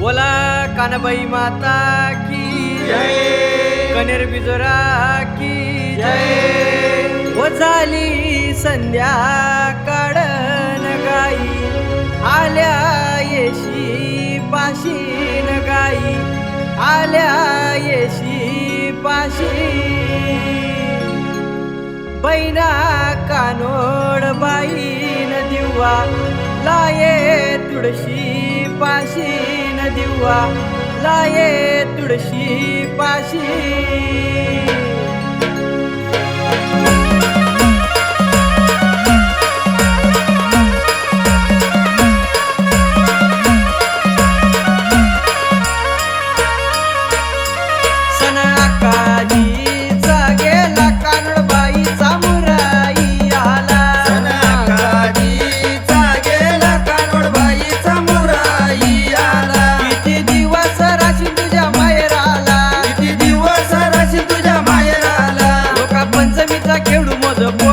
बोला कानबाई माता की जय. कनेर बिजोरा की जय. व हो झाली संध्या काढन गाई आल्या येशी पाशीन गाई. आल्या येशी पाशी बैना कानोड बाईन दिवा. लाये तुळशी दिवा लाये तुळशी पाशी the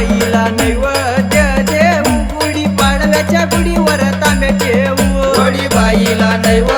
आईला नैवद्य देऊ. गुढी पाडव्याच्या गुढीवर तांब्या ठेवू. गुढी बाईला नैव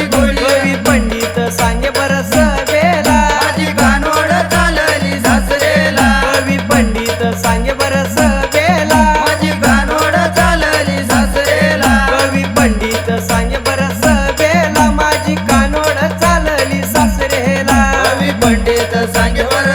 गोडी पंडित सांगे बर सभेला चालली सासरेला. कवी पंडित सांगे बर सभेला माझी चालली सासरेला. कवी पंडित सांगे बर सभेला माझी कानोड चालली सासरेला. कवी पंडित सांगे बर